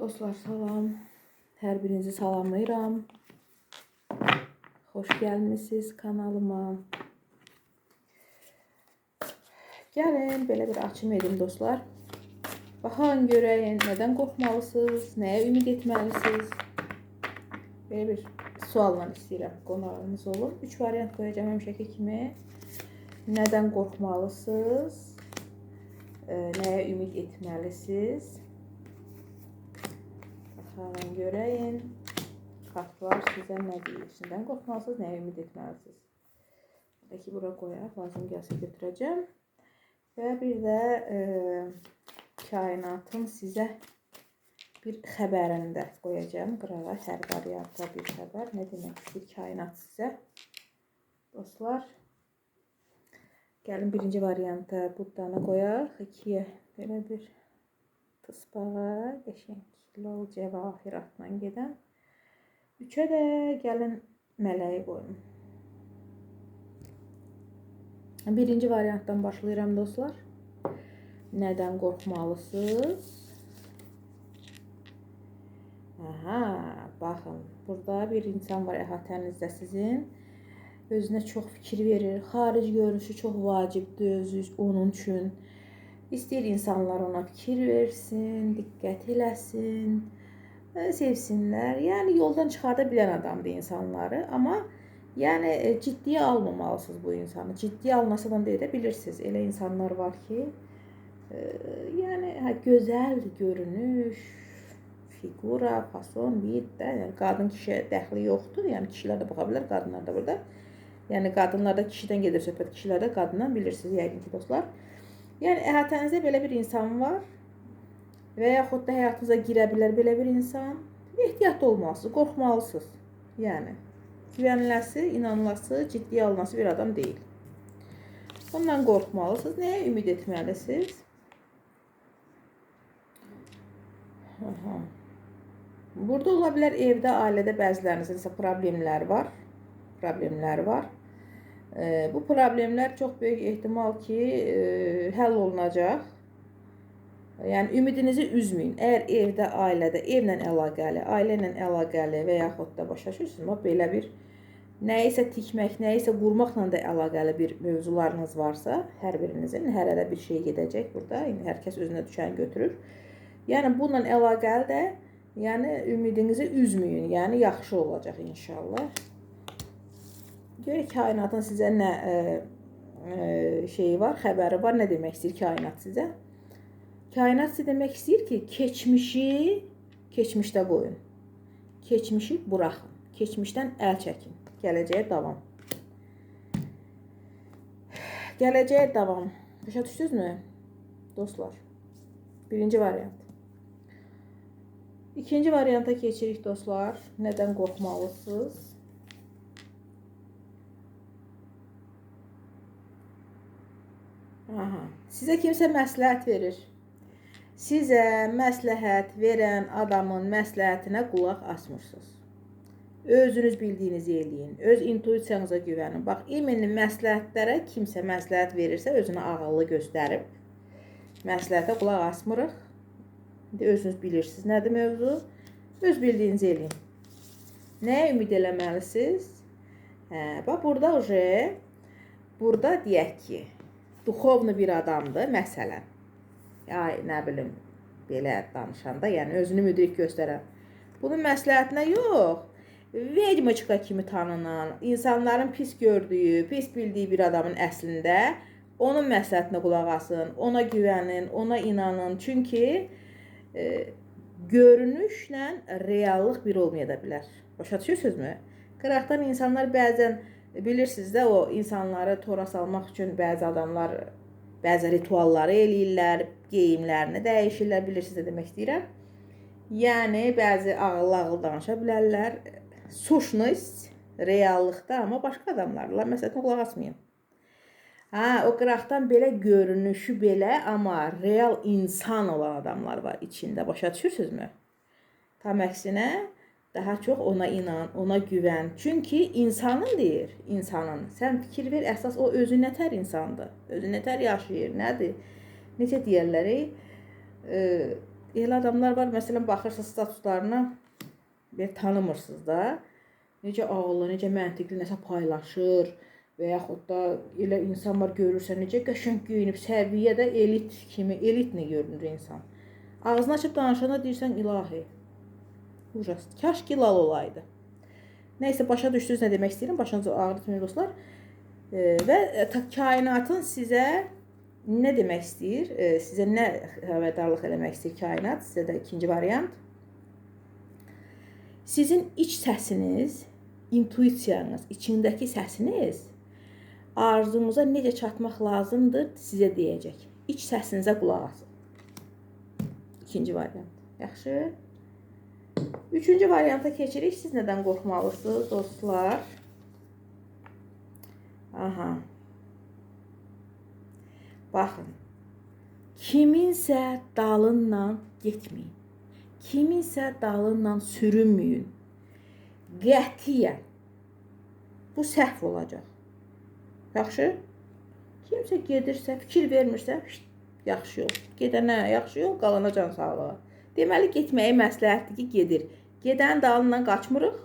Dostlar salam. Hər birinizi salamlayıram. Xoş gəlmisiniz kanalıma. Gəlin belə bir açım edim dostlar. Baxın görəyin nədən qorxmalısınız, nəyə ümid etməlisiniz. Belə bir sualla istəyirəm qonağınız olun. 3 variant qoyacağım həmişəki kimi. Nədən qorxmalısınız? Nəyə ümid etməlisiniz? Baxın görəyin. Kartlar sizə nə deyir? Şimdidən qorxmalısınız, nəyə ümid etməlisiniz? Belki bura qoyaq, lazım gəlsə götürəcəm. Və bir də e, kainatın sizə bir xəbərini də qoyacağam qırağa. Hər variantda bir xəbər. Nə demək istəyir kainat sizə? Dostlar, gəlin birinci variantda buddanı qoyaq. İkiyə belə bir tısbağa, qəşəng lol cəvahiratla gedən. Üçə də gəlin mələyi qoyun. Birinci variantdan başlayıram dostlar. Nədən qorxmalısınız? Aha, baxın. Burada bir insan var əhatənizdə sizin. Özünə çox fikir verir. Xaric görünüşü çox vacibdir özü onun üçün. İstəyir insanlar ona fikir versin, diqqət eləsin, e, sevsinlər. Yəni yoldan çıxarda bilən adamdır insanları, amma yəni e, ciddiyə almamalısınız bu insanı. Ciddiyə almasadan da edə bilirsiniz. Elə insanlar var ki, e, yəni hə gözəl görünüş, figura, fason, bir də yəni qadın kişiyə dəxli yoxdur. Yəni kişilər də baxa bilər, qadınlar da burada. Yəni qadınlarda kişidən gedir söhbət, kişilərdə qadından bilirsiniz yəqin ki, dostlar. Yəni əhatənizdə belə bir insan var və yaxud da həyatınıza girə bilər belə bir insan. Ehtiyatlı olmalısınız, qorxmalısınız. Yəni güvəniləsi, inanılası, ciddiyə alınası bir adam deyil. Ondan qorxmalısınız. Nəyə ümid etməlisiniz? Aha. Burada ola bilər evdə, ailədə bəzilərinizin isə problemlər var. Problemlər var. Bu problemlər çox böyük ehtimal ki, e, həll olunacaq. Yəni ümidinizi üzməyin. Əgər evdə, ailədə, evlə əlaqəli, ailə ilə əlaqəli və yaxud da başa düşürsünüzmü, belə bir nəyisə tikmək, nəyisə qurmaqla da əlaqəli bir mövzularınız varsa, hər birinizin hərədə bir şey gedəcək burada. Yəni hər kəs özünə düşəni götürür. Yəni bununla əlaqəli də yəni ümidinizi üzməyin. Yəni yaxşı olacaq inşallah. Görək kainatın sizə nə ə, ə, şeyi var, xəbəri var, nə demək istəyir kainat sizə? Kainat sizə demək istəyir ki, keçmişi keçmişdə qoyun. Keçmişi buraxın. Keçmişdən əl çəkin. Gələcəyə davam. Gələcəyə davam. Başa düşdünüzmü? Dostlar. Birinci variant. İkinci varianta keçirik dostlar. Nədən qorxmalısınız? Aha. Sizə kimsə məsləhət verir. Sizə məsləhət verən adamın məsləhətinə qulaq asmırsınız. Özünüz bildiyinizi eləyin. Öz intuisiyanıza güvənin. Bax, iminli məsləhətlərə kimsə məsləhət verirsə, özünü ağıllı göstərib. Məsləhətə qulaq asmırıq. İndi özünüz bilirsiniz nədir mövzu. Öz bildiyinizi eləyin. Nəyə ümid eləməlisiniz? Hə, bax burada uje burada deyək ki, duxovlu bir adamdır, məsələn. Ay, nə bilim, belə danışanda, yəni özünü müdrik göstərən. Bunun məsləhətinə yox, vedmoçka kimi tanınan, insanların pis gördüyü, pis bildiyi bir adamın əslində onun məsləhətinə qulaq asın, ona güvənin, ona inanın. Çünki e, görünüşlə reallıq bir olmaya da bilər. Başa düşürsünüzmü? Qıraqdan insanlar bəzən bilirsiniz də o insanları tora salmaq üçün bəzi adamlar bəzi ritualları eləyirlər, geyimlərini dəyişirlər, bilirsiniz nə demək istəyirəm? Yəni bəzi ağıllı-ağıllı danışa bilərlər. Suşnost reallıqda, amma başqa adamlarla məsələn qulaq asmayın. Hə, o qıraqdan belə görünüşü belə, amma real insan olan adamlar var içində. Başa düşürsünüzmü? Tam əksinə daha çox ona inan, ona güvən. Çünki insanın deyir, insanın. Sən fikir ver, əsas o özü nətər insandır. Özü nətər yaşayır, nədir? Necə deyirlər? E, Elə adamlar var, məsələn, baxırsınız statuslarına, bir tanımırsınız da. Necə ağıllı, necə məntiqli nəsə paylaşır və yaxud da elə insan var görürsən necə qəşəng geyinib, səviyyədə elit kimi, elitni görünür insan. Ağzını açıb danışanda deyirsən ilahi. Ucas. Kaş ki lal olaydı. Nəysə başa düşdünüz nə demək istəyirəm? Başınızı ağrıtmayın dostlar. E, və kainatın sizə nə demək istəyir? E, sizə nə xəbərdarlıq eləmək istəyir kainat? Sizə də ikinci variant. Sizin iç səsiniz, intuisiyanız, içindəki səsiniz arzumuza necə çatmaq lazımdır sizə deyəcək. İç səsinizə qulaq asın. İkinci variant. Yaxşı? Üçüncü varianta keçirik. Siz nədən qorxmalısınız dostlar? Aha. Baxın. Kiminsə dalınla getməyin. Kiminsə dalınla sürünməyin. Qətiyyən. Bu səhv olacaq. Yaxşı? Kimsə gedirsə, fikir vermirsə, yaxşı yol. Gedənə yaxşı yol, qalana can sağlığı. Deməli getməyi məsləhətdir ki, gedir. Gedən dalından qaçmırıq.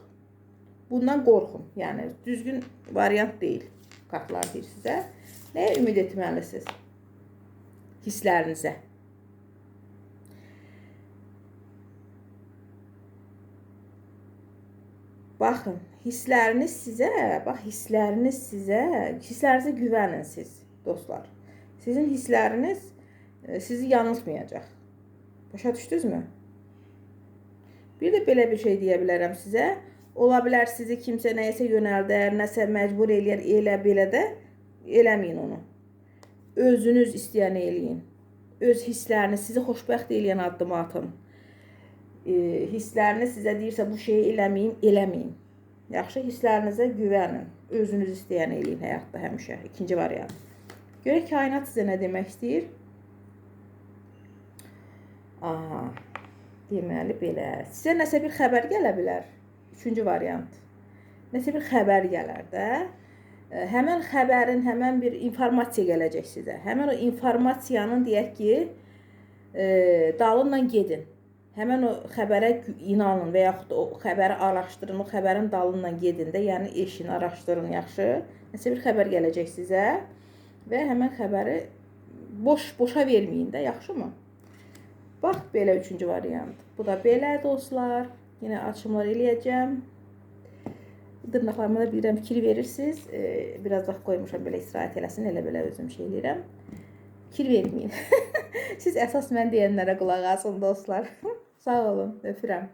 Bundan qorxun. Yəni düzgün variant deyil. Kartlar deyir sizə. Nəyə ümid etməlisiniz? Hisslərinizə. Baxın, hissləriniz sizə, bax hissləriniz sizə, hisslərinizə güvənin siz, dostlar. Sizin hissləriniz e, sizi yanıltmayacaq. Başa düşdünüzmü? Bir də belə bir şey deyə bilərəm sizə. Ola bilər sizi kimsə nəyəsə yönəldər, nəsə məcbur eləyər, elə belə də eləməyin onu. Özünüz istəyən eləyin. Öz hissləriniz sizi xoşbəxt eləyən addımı atın e, hissləriniz sizə deyirsə bu şeyi eləməyin, eləməyin. Yaxşı hisslərinizə güvənin. Özünüz istəyən eləyin həyatda həmişə. İkinci variant. Görək kainat sizə nə demək istəyir? Aha. Deməli belə. Sizə nəsə bir xəbər gələ bilər. Üçüncü variant. Nəsə bir xəbər gələr də. E, həmən xəbərin, həmən bir informasiya gələcək sizə. Həmən o informasiyanın deyək ki, e, dalınla gedin. Həmən o xəbərə inanın və yaxud o xəbəri araşdırın, o xəbərin dalından gedin də, yəni eşin, araşdırın yaxşı. Nəsə bir xəbər gələcək sizə və həmən xəbəri boş boşa verməyin də, yaxşımı? Bax belə üçüncü variant. Bu da belə dostlar. Yenə açımlar eləyəcəm. Dırnaqlarıma da bilirəm fikir verirsiniz. Ee, biraz vaxt qoymuşam belə istirahət eləsin, elə belə özüm şey eləyirəm. Fikir verməyin. Siz əsas mən deyənlərə qulaq asın dostlar. Sağ olun, öpürəm.